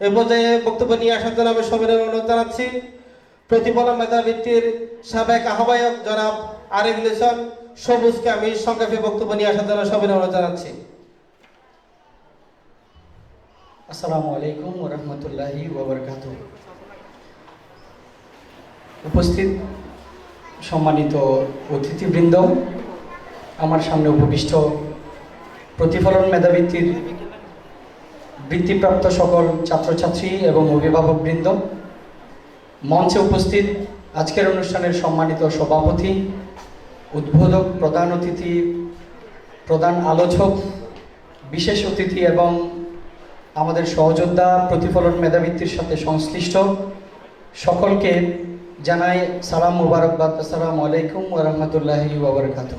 এ পর্যায়ে বক্তব্য নিয়ে আসার জন্য আমি সবিনয় অনুরোধ জানাচ্ছি। প্রতিফলন মেধাবৃত্তির সাবেক আহ্বায়ক জনাব আরিফ লিসন সবুজকে আমি সংক্ষেপে বক্তব্য নিয়ে আসার জন্য সবিনয় অনুরোধ জানাচ্ছি। আসসালামু আলাইকুম ওরহমতুল্লাহি ওবরকাত উপস্থিত সম্মানিত অতিথিবৃন্দ, আমার সামনে উপবিষ্ট প্রতিফলন মেধাবৃত্তির বৃত্তিপ্রাপ্ত সকল ছাত্রছাত্রী এবং অভিভাবকবৃন্দ, মঞ্চে উপস্থিত আজকের অনুষ্ঠানের সম্মানিত সভাপতি, উদ্বোধক, প্রধান অতিথি, প্রধান আলোচক, বিশেষ অতিথি এবং আমাদের সহযোদ্ধা, প্রতিফলন মেধাবৃত্তির সাথে সংশ্লিষ্ট সকলকে জানাই সালাম মুবারকবাদ। আসসালামু আলাইকুম ওরহমতুল্লাহি ওবরকাত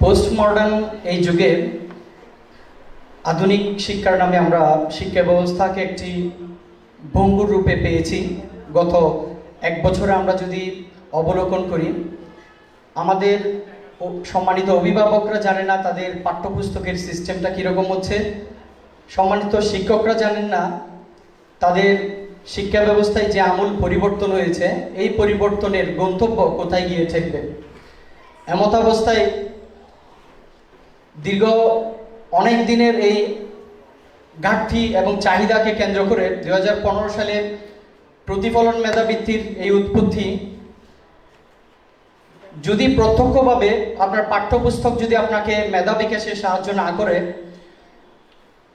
পোস্ট মডার্ন এই যুগে আধুনিক শিক্ষার নামে আমরা শিক্ষা ব্যবস্থাকে একটি ভঙ্গুর রূপে পেয়েছি। গত এক বছরে আমরা যদি অবলোকন করি, আমাদের সম্মানিত অভিভাবকরা জানে না তাদের পাঠ্যপুস্তকের সিস্টেমটা কীরকম হচ্ছে। সম্মানিত শিক্ষকরা জানেন না তাদের শিক্ষা ব্যবস্থায় যে আমূল পরিবর্তন হয়েছে, এই পরিবর্তনের গন্তব্য কোথায় গিয়ে ঠেকবে? এমত অবস্থায় দীর্ঘ অনেক দিনের এই ঘাটতি এবং চাহিদাকে কেন্দ্র করে দু হাজার পনেরো সালে প্রতিফলন মেধাবৃত্তির এই উৎপত্তি, যদি প্রত্যক্ষভাবে আপনার পাঠ্যপুস্তক যদি আপনাকে মেধা বিকাশে সাহায্য না করে,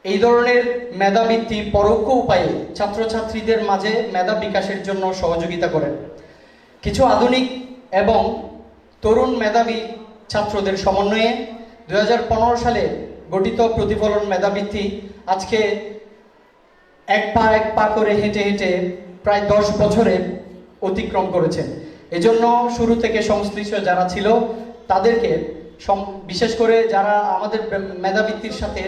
এই ধরনের মেধাবৃত্তি পরোক্ষ উপায়ে ছাত্রছাত্রীদের মাঝে মেধা বিকাশের জন্য সহযোগিতা করে কিছু আধুনিক এবং তরুণ মেধাবী ছাত্রদের সমন্বয়ে দু হাজার পনেরো সালে গঠিত প্রতিফলন মেধাবৃত্তি আজকে এক পা এক পা করে হেঁটে হেঁটে প্রায় দশ বছরে অতিক্রম করেছেন। এজন্য শুরু থেকে সংশ্লিষ্ট যারা ছিল, তাদেরকে বিশেষ করে যারা আমাদের মেধাবৃত্তির সাথে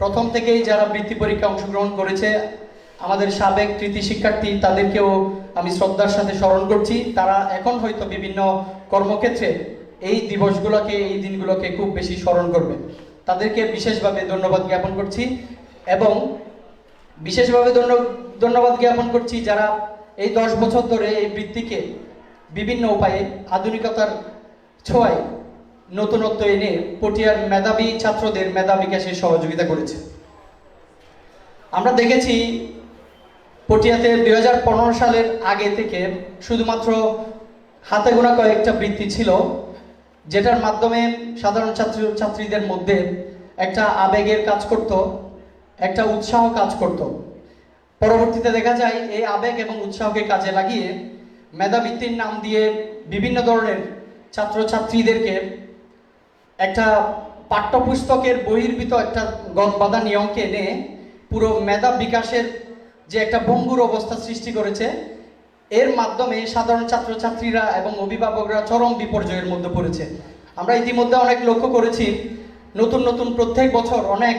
প্রথম থেকেই যারা বৃত্তি পরীক্ষা অংশগ্রহণ করেছে, আমাদের সাবেক কৃতি শিক্ষার্থী, তাদেরকেও আমি শ্রদ্ধার সাথে স্মরণ করছি। তারা এখন হয়তো বিভিন্ন কর্মক্ষেত্রে এই দিবসগুলোকে, এই দিনগুলোকে খুব বেশি স্মরণ করবে। তাদেরকে বিশেষভাবে ধন্যবাদ জ্ঞাপন করছি এবং বিশেষভাবে ধন্য- ধন্যবাদ জ্ঞাপন করছি যারা এই দশ বছর ধরে এই বৃত্তিকে বিভিন্ন উপায়ে আধুনিকতার ছোঁয়ায় নতুনত্ব এনে পটিয়ার মেধাবী ছাত্রদের মেধা বিকাশে সহযোগিতা করেছে। আমরা দেখেছি পটিয়াতে দু হাজার পনেরো সালের আগে থেকে শুধুমাত্র হাতে গোনা কয়েকটা বৃত্তি ছিল। যেটার মাধ্যমে সাধারণ ছাত্র ছাত্রীদের মধ্যে একটা আবেগের কাজ করত, একটা উৎসাহ কাজ করত। পরবর্তীতে দেখা যায়, এই আবেগ এবং উৎসাহকে কাজে লাগিয়ে মেধাবৃত্তির নাম দিয়ে বিভিন্ন ধরনের ছাত্রছাত্রীদেরকে একটা পাঠ্যপুস্তকের বহির্ভূত একটা গদবাধা নিয়মকে এনে পুরো মেধা বিকাশের যে একটা ভঙ্গুর অবস্থা সৃষ্টি করেছে এর মাধ্যমে সাধারণ ছাত্রছাত্রীরা এবং অভিভাবকরা চরম বিপর্যয়ের মধ্যে পড়েছে। আমরা ইতিমধ্যে অনেক লক্ষ্য করেছি, নতুন নতুন প্রত্যেক বছর অনেক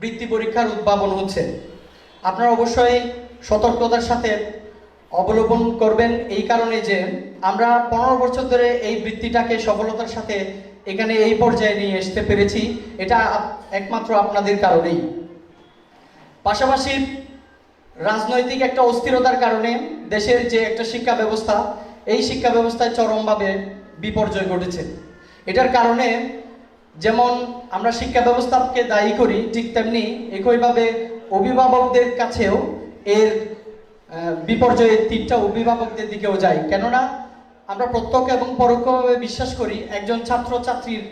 বৃত্তি পরীক্ষার উদ্ভাবন হচ্ছে। আপনারা অবশ্যই সতর্কতার সাথে অবলম্বন করবেন এই কারণে যে আমরা পনেরো বছর ধরে এই বৃত্তিটাকে সফলতার সাথে এখানে এই পর্যায়ে নিয়ে আসতে পেরেছি। এটা একমাত্র আপনাদের কারণেই। পাশাপাশি রাজনৈতিক একটা অস্থিরতার কারণে দেশের যে একটা শিক্ষা ব্যবস্থা, এই শিক্ষা ব্যবস্থায় চরমভাবে বিপর্যয় ঘটেছে। এটার কারণে যেমন আমরা শিক্ষা ব্যবস্থাকে দায়ী করি, ঠিক তেমনি একইভাবে অভিভাবকদের কাছেও এর বিপর্যয়ের তীরটা অভিভাবকদের দিকেও যায়। কেননা আমরা প্রত্যক্ষ এবং পরোক্ষভাবে বিশ্বাস করি, একজন ছাত্র ছাত্রীর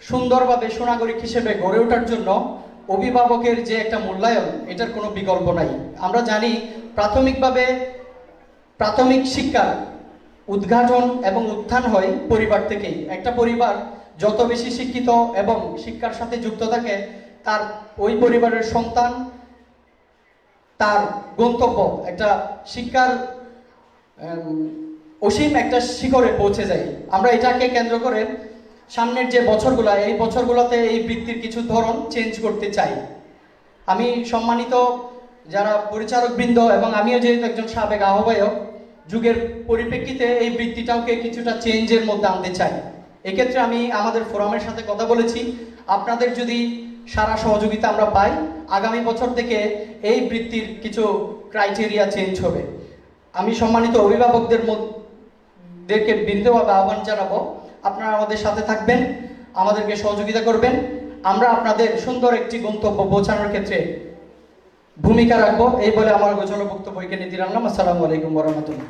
সুন্দরভাবে সুনাগরিক হিসেবে গড়ে ওঠার জন্য অভিভাবকের যে একটা মূল্যায়ন, এটার কোনো বিকল্প নাই। আমরা জানি প্রাথমিকভাবে প্রাথমিক শিক্ষার উদ্ঘাটন এবং উত্থান হয় পরিবার থেকেই। একটা পরিবার যত বেশি শিক্ষিত এবং শিক্ষার সাথে যুক্ত থাকে, তার ওই পরিবারের সন্তান, তার গন্তব্য একটা শিক্ষার অসীম একটা শিখরে পৌঁছে যায়। আমরা এটাকে কেন্দ্র করে সামনের যে বছরগুলো, এই বছরগুলোতে এই বৃত্তির কিছু ধরন চেঞ্জ করতে চাই। আমি সম্মানিত যারা পরিচালক বৃন্দ এবং আমিও যেহেতু একজন সাবেক আহ্বায়ক, যুগের পরিপ্রেক্ষিতে এই বৃত্তিটাকে কিছুটা চেঞ্জের মধ্যে আনতে চাই। এক্ষেত্রে আমি আমাদের ফোরামের সাথে কথা বলেছি। আপনাদের যদি সারা সহযোগিতা আমরা পাই, আগামী বছর থেকে এই বৃত্তির কিছু ক্রাইটেরিয়া চেঞ্জ হবে। আমি সম্মানিত অভিভাবকদের মধ্যেকে বিন্দুভাবে আহ্বান জানাব আপনারা আমাদের সাথে থাকবেন, আমাদেরকে সহযোগিতা করবেন। আমরা আপনাদের সুন্দর একটি গন্তব্য পৌঁছানোর ক্ষেত্রে ভূমিকা রাখব। এই বলে আমার গোছানো বক্তব্য এখানে দিলাম আসসালামু আলাইকুম রহমতুল্লাহ।